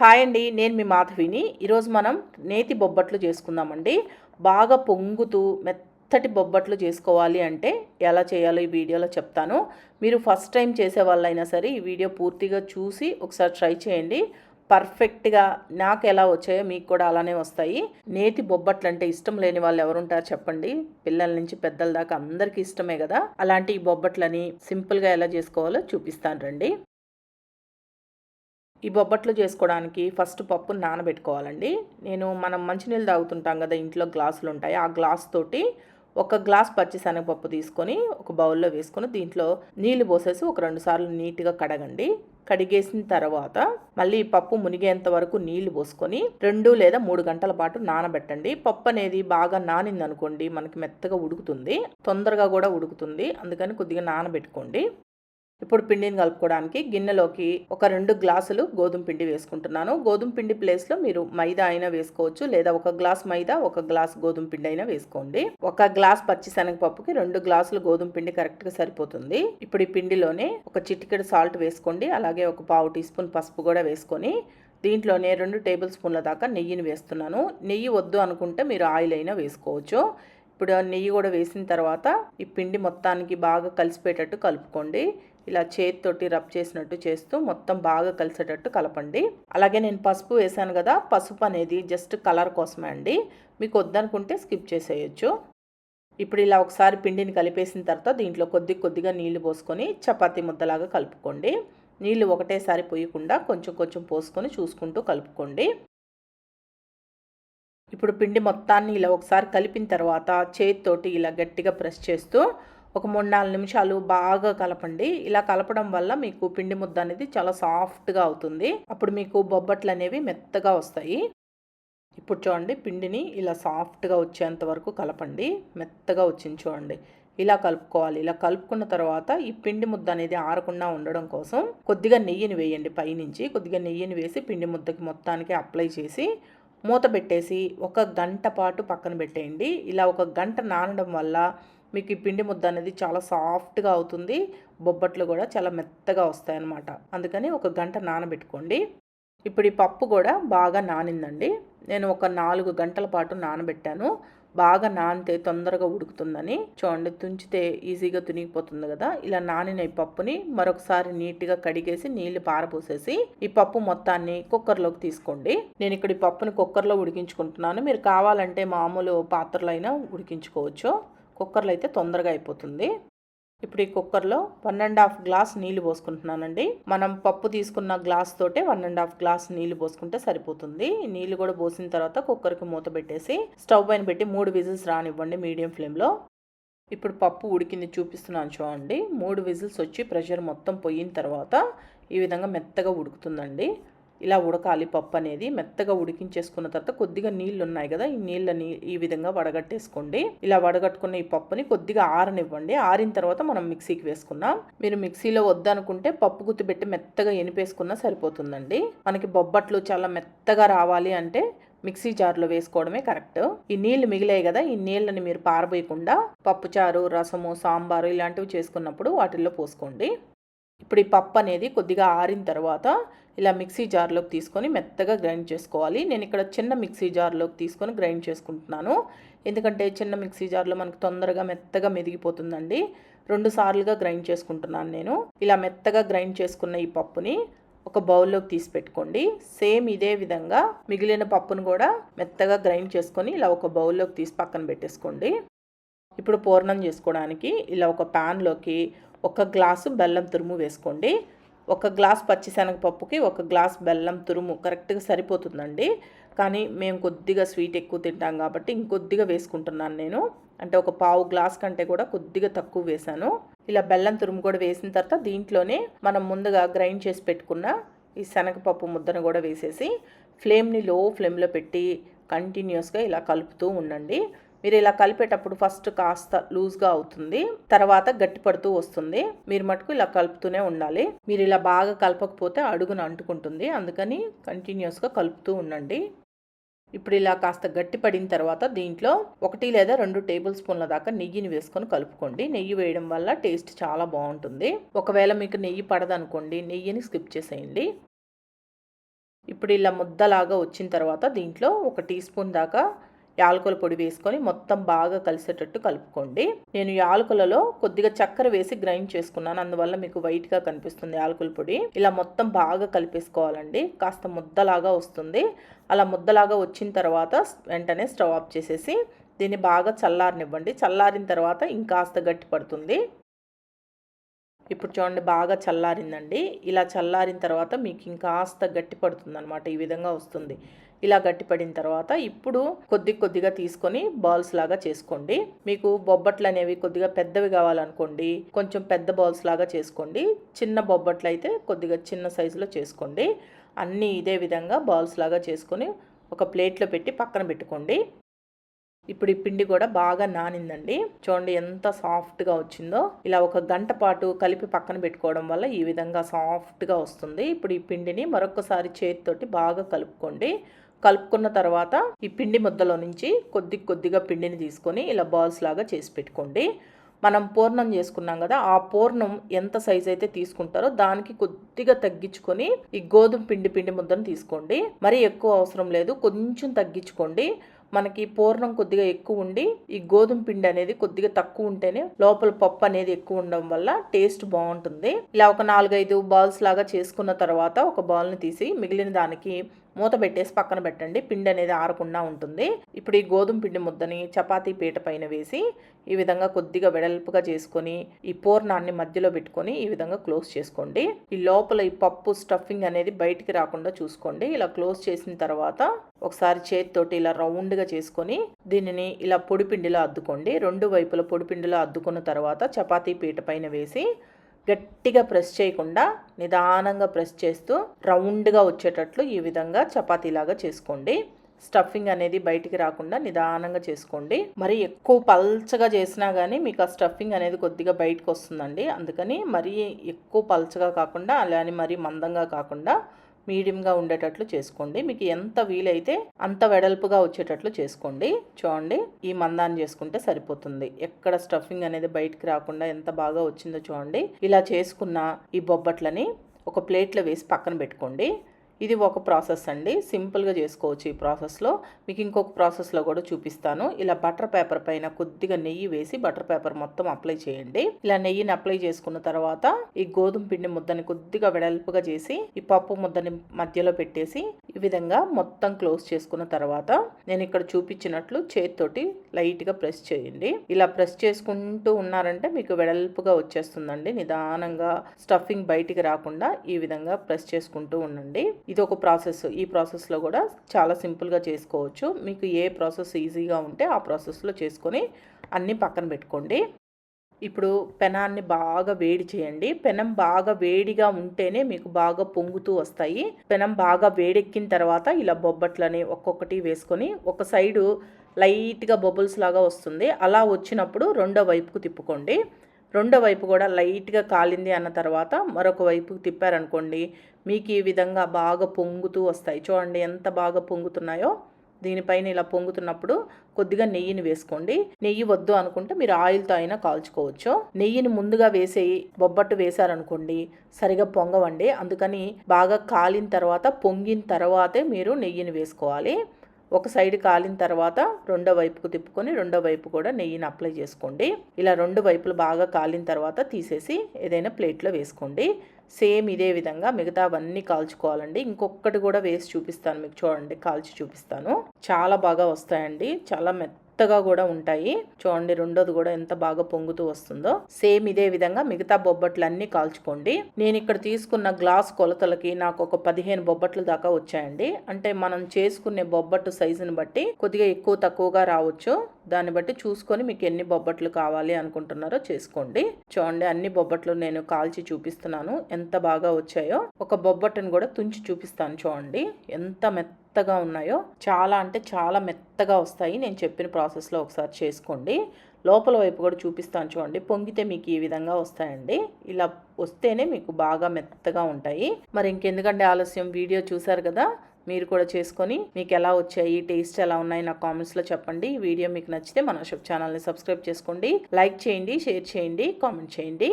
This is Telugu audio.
హాయ్ అండి నేను మీ మాధవిని. ఈరోజు మనం నేతి బొబ్బట్లు చేసుకుందామండి. బాగా పొంగుతూ మెత్తటి బొబ్బట్లు చేసుకోవాలి అంటే ఎలా చేయాలో ఈ వీడియోలో చెప్తాను. మీరు ఫస్ట్ టైం చేసే వాళ్ళైనా సరే ఈ వీడియో పూర్తిగా చూసి ఒకసారి ట్రై చేయండి. పర్ఫెక్ట్గా నాకు ఎలా వచ్చాయో మీకు కూడా అలానే వస్తాయి. నేతి బొబ్బట్లు అంటే ఇష్టం లేని వాళ్ళు ఎవరుంటారు చెప్పండి. పిల్లల నుంచి పెద్దల దాకా అందరికీ ఇష్టమే కదా. అలాంటి ఈ బొబ్బట్లని సింపుల్గా ఎలా చేసుకోవాలో చూపిస్తాను రండి. ఈ బొబ్బట్లు చేసుకోవడానికి ఫస్ట్ పప్పు నానబెట్టుకోవాలండి. నేను మనం మంచినీళ్ళు తాగుతుంటాం కదా ఇంట్లో గ్లాసులు ఉంటాయి ఆ గ్లాస్ తోటి ఒక గ్లాస్ పచ్చి శనగపప్పు తీసుకొని ఒక బౌల్లో వేసుకొని దీంట్లో నీళ్ళు పోసేసి ఒక రెండు సార్లు నీట్గా కడగండి. కడిగేసిన తర్వాత మళ్ళీ పప్పు మునిగేంత వరకు నీళ్ళు పోసుకొని రెండు లేదా మూడు గంటల పాటు నానబెట్టండి. పప్పు అనేది బాగా నానింది అనుకోండి మనకి మెత్తగా ఉడుకుతుంది తొందరగా కూడా ఉడుకుతుంది అందుకని కొద్దిగా నానబెట్టుకోండి. ఇప్పుడు పిండిని కలుపుకోవడానికి గిన్నెలోకి ఒక రెండు గ్లాసులు గోధుమ పిండి వేసుకుంటున్నాను. గోధుమ పిండి ప్లేస్లో మీరు మైదా అయినా వేసుకోవచ్చు లేదా ఒక గ్లాస్ మైదా ఒక గ్లాస్ గోధుమ పిండి అయినా వేసుకోండి. ఒక గ్లాస్ పచ్చి శనగపప్పుకి రెండు గ్లాసులు గోధుమ పిండి కరెక్ట్గా సరిపోతుంది. ఇప్పుడు ఈ పిండిలోనే ఒక చిటికెడు సాల్ట్ వేసుకోండి. అలాగే ఒక పావు టీ స్పూన్ పసుపు కూడా వేసుకొని దీంట్లోనే రెండు టేబుల్ స్పూన్ల దాకా నెయ్యిని వేస్తున్నాను. నెయ్యి వద్దు అనుకుంటే మీరు ఆయిల్ అయినా వేసుకోవచ్చు. ఇప్పుడు నెయ్యి కూడా వేసిన తర్వాత ఈ పిండి మొత్తానికి బాగా కలిసిపోయేటట్టు కలుపుకోండి. ఇలా చేతితోటి రబ్ చేసినట్టు చేస్తూ మొత్తం బాగా కలిసేటట్టు కలపండి. అలాగే నేను పసుపు వేసాను కదా పసుపు అనేది జస్ట్ కలర్ కోసమే అండి. మీకు వద్దనుకుంటే స్కిప్ చేసేయచ్చు. ఇప్పుడు ఇలా ఒకసారి పిండిని కలిపేసిన తర్వాత దీంట్లో కొద్ది కొద్దిగా నీళ్ళు పోసుకొని చపాతీ ముద్దలాగా కలుపుకోండి. నీళ్ళు ఒకటేసారి పోయకుండా కొంచెం కొంచెం పోసుకొని చూసుకుంటూ కలుపుకోండి. ఇప్పుడు పిండి మొత్తాన్ని ఇలా ఒకసారి కలిపిన తర్వాత చేతితోటి ఇలా గట్టిగా ప్రెస్ చేస్తూ ఒక మూడు నాలుగు నిమిషాలు బాగా కలపండి. ఇలా కలపడం వల్ల మీకు పిండి ముద్ద అనేది చాలా సాఫ్ట్గా అవుతుంది. అప్పుడు మీకు బొబ్బట్లు అనేవి మెత్తగా వస్తాయి. ఇప్పుడు చూడండి పిండిని ఇలా సాఫ్ట్గా వచ్చేంత వరకు కలపండి. మెత్తగా వచ్చింది చూడండి. ఇలా కలుపుకోవాలి. ఇలా కలుపుకున్న తర్వాత ఈ పిండి ముద్ద అనేది ఆరకుండా ఉండడం కోసం కొద్దిగా నెయ్యిని వేయండి పైనుంచి. కొద్దిగా నెయ్యిని వేసి పిండి ముద్దకి మొత్తానికి అప్లై చేసి మూత పెట్టేసి ఒక గంట పాటు పక్కన పెట్టేయండి. ఇలా ఒక గంట నానడం వల్ల మీకు ఈ పిండి ముద్ద అనేది చాలా సాఫ్ట్గా అవుతుంది. బొబ్బట్లు కూడా చాలా మెత్తగా వస్తాయన్నమాట. అందుకని ఒక గంట నానబెట్టుకోండి. ఇప్పుడు ఈ పప్పు కూడా బాగా నానిందండి. నేను ఒక నాలుగు గంటల పాటు నానబెట్టాను. బాగా నానితే తొందరగా ఉడుకుతుందని. చూడండి తుంచితే ఈజీగా తునిగిపోతుంది కదా. ఇలా నానిన ఈ పప్పుని మరొకసారి నీట్గా కడిగేసి నీళ్ళు పారపోసేసి ఈ పప్పు మొత్తాన్ని కుక్కర్లోకి తీసుకోండి. నేను ఇక్కడ ఈ పప్పుని కుక్కర్లో ఉడికించుకుంటున్నాను. మీరు కావాలంటే మామూలు పాత్రలో అయినా ఉడికించుకోవచ్చు. కుక్కర్లో అయితే తొందరగా అయిపోతుంది. ఇప్పుడు ఈ కుక్కర్లో వన్ అండ్ హాఫ్ గ్లాస్ నీళ్ళు పోసుకుంటున్నానండి. మనం పప్పు తీసుకున్న గ్లాస్ తోటే వన్ అండ్ హాఫ్ గ్లాస్ నీళ్ళు పోసుకుంటే సరిపోతుంది. నీళ్ళు కూడా పోసిన తర్వాత కుక్కర్కి మూత పెట్టేసి స్టవ్ పైన పెట్టి మూడు విజిల్స్ రానివ్వండి మీడియం ఫ్లేమ్లో. ఇప్పుడు పప్పు ఉడికింది చూపిస్తున్నాను చూడండి. మూడు విజిల్స్ వచ్చి ప్రెషర్ మొత్తం పోయిన తర్వాత ఈ విధంగా మెత్తగా ఉడుకుతుందండి. ఇలా ఉడకాలి పప్పు అనేది. మెత్తగా ఉడికించేసుకున్న తర్వాత కొద్దిగా నీళ్ళు ఉన్నాయి కదా ఈ నీళ్ళని ఈ విధంగా వడగట్టేసుకోండి. ఇలా వడగట్టుకున్న ఈ పప్పుని కొద్దిగా ఆరనివ్వండి. ఆరిన తర్వాత మనం మిక్సీకి వేసుకున్నాం మీరు మిక్సీలో వద్దనుకుంటే పప్పు గుత్తి పెట్టి మెత్తగా ఎనిపేసుకున్నా సరిపోతుందండి. మనకి బొబ్బట్లు చాలా మెత్తగా రావాలి అంటే మిక్సీ జార్లో వేసుకోవడమే కరెక్ట్. ఈ నీళ్ళు మిగిలాయి కదా ఈ నీళ్ళని మీరు పారబోయకుండా పప్పుచారు రసము సాంబారు ఇలాంటివి చేసుకున్నప్పుడు వాటిల్లో పోసుకోండి. ఇప్పుడు ఈ పప్పు అనేది కొద్దిగా ఆరిన తర్వాత ఇలా మిక్సీ జార్లోకి తీసుకొని మెత్తగా గ్రైండ్ చేసుకోవాలి. నేను ఇక్కడ చిన్న మిక్సీ జార్లోకి తీసుకొని గ్రైండ్ చేసుకుంటున్నాను. ఎందుకంటే చిన్న మిక్సీ జార్లో మనకు తొందరగా మెత్తగా మెదిగిపోతుందండి. రెండు సార్లుగా గ్రైండ్ చేసుకుంటున్నాను నేను. ఇలా మెత్తగా గ్రైండ్ చేసుకున్న ఈ పప్పుని ఒక బౌల్లోకి తీసి పెట్టుకోండి. సేమ్ ఇదే విధంగా మిగిలిన పప్పును కూడా మెత్తగా గ్రైండ్ చేసుకొని ఇలా ఒక బౌల్లోకి తీసి పక్కన పెట్టేసుకోండి. ఇప్పుడు పూర్ణం చేసుకోవడానికి ఇలా ఒక ప్యాన్లోకి ఒక గ్లాసు బెల్లం తురుము వేసుకోండి. ఒక గ్లాస్ పచ్చిశనగపప్పుకి ఒక గ్లాస్ బెల్లం తురుము కరెక్ట్గా సరిపోతుందండి. కానీ మేము కొద్దిగా స్వీట్ ఎక్కువ తింటాం కాబట్టి ఇంకొద్దిగా వేసుకుంటున్నాను నేను. అంటే ఒక పావు గ్లాస్ కంటే కూడా కొద్దిగా తక్కువ వేశాను ఇలా బెల్లం తురుము కూడా వేసిన తర్వాత దీంట్లోనే మనం ముందుగా గ్రైండ్ చేసి పెట్టుకున్న ఈ శనగపప్పు ముద్దను కూడా వేసేసి ఫ్లేమ్ని లో ఫ్లేమ్లో పెట్టి కంటిన్యూస్గా ఇలా కలుపుతూ ఉండండి. మీరు ఇలా కలిపేటప్పుడు ఫస్ట్ కాస్త లూజ్గా అవుతుంది తర్వాత గట్టి పడుతూ వస్తుంది. మీరు మటుకు ఇలా కలుపుతూనే ఉండాలి. మీరు ఇలా బాగా కలపకపోతే అడుగున అంటుకుంటుంది. అందుకని కంటిన్యూస్గా కలుపుతూ ఉండండి. ఇప్పుడు ఇలా కాస్త గట్టి పడిన తర్వాత దీంట్లో ఒకటి లేదా రెండు టేబుల్ స్పూన్ల దాకా నెయ్యిని వేసుకొని కలుపుకోండి. నెయ్యి వేయడం వల్ల టేస్ట్ చాలా బాగుంటుంది. ఒకవేళ మీకు నెయ్యి పడదనుకోండి నెయ్యిని స్కిప్ చేసేయండి. ఇప్పుడు ఇలా ముద్దలాగా వచ్చిన తర్వాత దీంట్లో ఒక టీ స్పూన్ దాకా యాలకుల పొడి వేసుకొని మొత్తం బాగా కలిసేటట్టు కలుపుకోండి. నేను యాలకులలో కొద్దిగా చక్కెర వేసి గ్రైండ్ చేసుకున్నాను. అందువల్ల మీకు వైట్గా కనిపిస్తుంది యాలకుల పొడి. ఇలా మొత్తం బాగా కలిపేసుకోవాలండి. కాస్త ముద్దలాగా వస్తుంది. అలా ముద్దలాగా వచ్చిన తర్వాత వెంటనే స్టవ్ ఆఫ్ చేసేసి దీన్ని బాగా చల్లారనివ్వండి. చల్లారిన తర్వాత ఇంకాస్త గట్టి పడుతుంది. ఇప్పుడు చూడండి బాగా చల్లారిందండి. ఇలా చల్లారిన తర్వాత మీకు ఇంకాస్త గట్టి పడుతుంది అనమాట ఈ విధంగా వస్తుంది. ఇలా గట్టిపడిన తర్వాత ఇప్పుడు కొద్ది కొద్దిగా తీసుకొని బాల్స్ లాగా చేసుకోండి. మీకు బొబ్బట్లు అనేవి కొద్దిగా పెద్దవి కావాలనుకోండి కొంచెం పెద్ద బాల్స్ లాగా చేసుకోండి. చిన్న బొబ్బట్లు అయితే కొద్దిగా చిన్న సైజులో చేసుకోండి. అన్నీ ఇదే విధంగా బాల్స్ లాగా చేసుకొని ఒక ప్లేట్లో పెట్టి పక్కన పెట్టుకోండి. ఇప్పుడు ఈ పిండి కూడా బాగా నానిందండి. చూడండి ఎంత సాఫ్ట్గా వచ్చిందో. ఇలా ఒక గంట పాటు కలిపి పక్కన పెట్టుకోవడం వల్ల ఈ విధంగా సాఫ్ట్గా వస్తుంది. ఇప్పుడు ఈ పిండిని మరొకసారి చేతితోటి బాగా కలుపుకోండి. కలుపుకున్న తర్వాత ఈ పిండి ముద్దలో నుంచి కొద్ది కొద్దిగా పిండిని తీసుకొని ఇలా బాల్స్ లాగా చేసి పెట్టుకోండి. మనం పూర్ణం చేసుకున్నాం కదా ఆ పూర్ణం ఎంత సైజ్ అయితే తీసుకుంటారో దానికి కొద్దిగా తగ్గించుకొని ఈ గోధుమ పిండి పిండి ముద్దను తీసుకోండి. మరీ ఎక్కువ అవసరం లేదు కొంచెం తగ్గించుకోండి. మనకి పూర్ణం కొద్దిగా ఎక్కువ ఉండి ఈ గోధుమ పిండి అనేది కొద్దిగా తక్కువ ఉంటేనే లోపల పప్పు అనేది ఎక్కువ ఉండడం వల్ల టేస్ట్ బాగుంటుంది. ఇలా ఒక నాలుగైదు బాల్స్ లాగా చేసుకున్న తర్వాత ఒక బాల్ని తీసి మిగిలిన దానికి మూత పెట్టేసి పక్కన పెట్టండి. పిండి అనేది ఆరకుండా ఉంటుంది. ఇప్పుడు ఈ గోధుమ పిండి ముద్దని చపాతీ పీట పైన వేసి ఈ విధంగా కొద్దిగా వెడల్పుగా చేసుకొని ఈ పూర్ణాన్ని మధ్యలో పెట్టుకొని ఈ విధంగా క్లోజ్ చేసుకోండి. ఈ లోపల ఈ పప్పు స్టఫింగ్ అనేది బయటికి రాకుండా చూసుకోండి. ఇలా క్లోజ్ చేసిన తర్వాత ఒకసారి చేతితోటి ఇలా రౌండ్గా చేసుకొని దీనిని ఇలా పొడిపిండిలో అద్దుకోండి. రెండు వైపుల పొడిపిండిలో అద్దుకున్న తర్వాత చపాతీ పీట పైన వేసి గట్టిగా ప్రెస్ చేయకుండా నిదానంగా ప్రెస్ చేస్తూ రౌండ్గా వచ్చేటట్లు ఈ విధంగా చపాతీలాగా చేసుకోండి. స్టఫింగ్ అనేది బయటికి రాకుండా నిదానంగా చేసుకోండి. మరి ఎక్కువ పల్చగా చేసినా కానీ మీకు ఆ స్టఫింగ్ అనేది కొద్దిగా బయటకు వస్తుందండి అందుకని మరీ ఎక్కువ పల్చగా కాకుండా అలానే మరీ మందంగా కాకుండా మీడియంగా ఉండేటట్లు చేసుకోండి. మీకు ఎంత వీలైతే అంత వెడల్పుగా వచ్చేటట్లు చేసుకోండి. చూడండి ఈ మందాన్ని చేసుకుంటే సరిపోతుంది. ఎక్కడ స్టఫింగ్ అనేది బయటికి రాకుండా ఎంత బాగా వచ్చిందో చూడండి. ఇలా చేసుకున్న ఈ బొబ్బట్లని ఒక ప్లేట్లో వేసి పక్కన పెట్టుకోండి. ఇది ఒక ప్రాసెస్ అండి. సింపుల్గా చేసుకోవచ్చు ఈ ప్రాసెస్లో. మీకు ఇంకొక ప్రాసెస్లో కూడా చూపిస్తాను. ఇలా బటర్ పేపర్ పైన కొద్దిగా నెయ్యి వేసి బటర్ పేపర్ మొత్తం అప్లై చేయండి. ఇలా నెయ్యిని అప్లై చేసుకున్న తర్వాత ఈ గోధుమ పిండి ముద్దని కొద్దిగా వెడల్పుగా చేసి ఈ పప్పు ముద్దని మధ్యలో పెట్టేసి ఈ విధంగా మొత్తం క్లోజ్ చేసుకున్న తర్వాత నేను ఇక్కడ చూపించినట్లు చేతితోటి లైట్గా ప్రెస్ చేయండి. ఇలా ప్రెస్ చేసుకుంటూ ఉన్నారంటే మీకు వెడల్పుగా వచ్చేస్తుందండి. నిదానంగా స్టఫింగ్ బయటికి రాకుండా ఈ విధంగా ప్రెస్ చేసుకుంటూ ఉండండి. ఇది ఒక ప్రాసెస్. ఈ ప్రాసెస్లో కూడా చాలా సింపుల్గా చేసుకోవచ్చు. మీకు ఏ ప్రాసెస్ ఈజీగా ఉంటే ఆ ప్రాసెస్లో చేసుకొని అన్నీ పక్కన పెట్టుకోండి. ఇప్పుడు పెనాన్ని బాగా వేడి చేయండి. పెనం బాగా వేడిగా ఉంటేనే మీకు బాగా పొంగుతూ వస్తాయి. పెనం బాగా వేడెక్కిన తర్వాత ఇలా బొబ్బట్లని ఒక్కొక్కటి వేసుకొని ఒక సైడు లైట్గా బబుల్స్ లాగా వస్తుంది. అలా వచ్చినప్పుడు రెండో వైపుకు తిప్పుకోండి. రెండో వైపు కూడా లైట్గా కాలింది అన్న తర్వాత మరొక వైపుకు తిప్పారనుకోండి మీకు ఈ విధంగా బాగా పొంగుతూ వస్తాయి. చూడండి ఎంత బాగా పొంగుతున్నాయో. దీనిపైన ఇలా పొంగుతున్నప్పుడు కొద్దిగా నెయ్యిని వేసుకోండి. నెయ్యి వద్దు అనుకుంటే మీరు ఆయిల్తో అయినా కాల్చుకోవచ్చు. నెయ్యిని ముందుగా వేసే బొబ్బట్టు వేశారనుకోండి సరిగా పొంగవండి. అందుకని బాగా కాలిన తర్వాత పొంగిన తర్వాతే మీరు నెయ్యిని వేసుకోవాలి. ఒక సైడ్ కాలిన తర్వాత రెండో వైపుకు తిప్పుకొని రెండో వైపు కూడా నెయ్యిని అప్లై చేసుకోండి. ఇలా రెండు వైపులు బాగా కాలిన తర్వాత తీసేసి ఏదైనా ప్లేట్లో వేసుకోండి. సేమ్ ఇదే విధంగా మిగతా అవన్నీ కాల్చుకోవాలండి. ఇంకొకటి కూడా వేసి చూపిస్తాను మీకు చూడండి కాల్చి చూపిస్తాను. చాలా బాగా వస్తాయండి. చాలా మెత్త మెత్తగా కూడా ఉంటాయి. చూడండి రెండోది కూడా ఎంత బాగా పొంగుతూ వస్తుందో. సేమ్ ఇదే విధంగా మిగతా బొబ్బట్లన్నీ కాల్చుకోండి. నేను ఇక్కడ తీసుకున్న గ్లాస్ కొలతలకి నాకు ఒక పదిహేను బొబ్బట్లు దాకా వచ్చాయండి. అంటే మనం చేసుకునే బొబ్బట్టు సైజుని బట్టి కొద్దిగా ఎక్కువ తక్కువగా రావచ్చు. దాన్ని బట్టి చూసుకొని మీకు ఎన్ని బొబ్బట్లు కావాలి అనుకుంటున్నారో చేసుకోండి. చూడండి అన్ని బొబ్బట్లు నేను కాల్చి చూపిస్తున్నాను. ఎంత బాగా వచ్చాయో. ఒక బొబ్బట్టును కూడా తుంచి చూపిస్తాను చూడండి. ఎంత మెత్త మెత్తగా ఉన్నాయో చాలా అంటే చాలా మెత్తగా వస్తాయి. నేను చెప్పిన ప్రాసెస్లో ఒకసారి చేసుకోండి. లోపల వైపు కూడా చూపిస్తాను చూడండి. పొంగితే మీకు ఈ విధంగా వస్తాయండి. ఇలా వస్తేనే మీకు బాగా మెత్తగా ఉంటాయి. మరి ఇంకెందుకంటే ఆలస్యం? వీడియో చూసారు కదా? మీరు కూడా చేసుకొని మీకు ఎలా వచ్చాయి? టేస్ట్ ఎలా ఉన్నాయి? నాకు కామెంట్స్లో చెప్పండి. ఈ వీడియో మీకు నచ్చితే మన షుప్ ఛానల్ని సబ్స్క్రైబ్ చేసుకోండి. లైక్ చేయండి షేర్ చేయండి కామెంట్ చేయండి.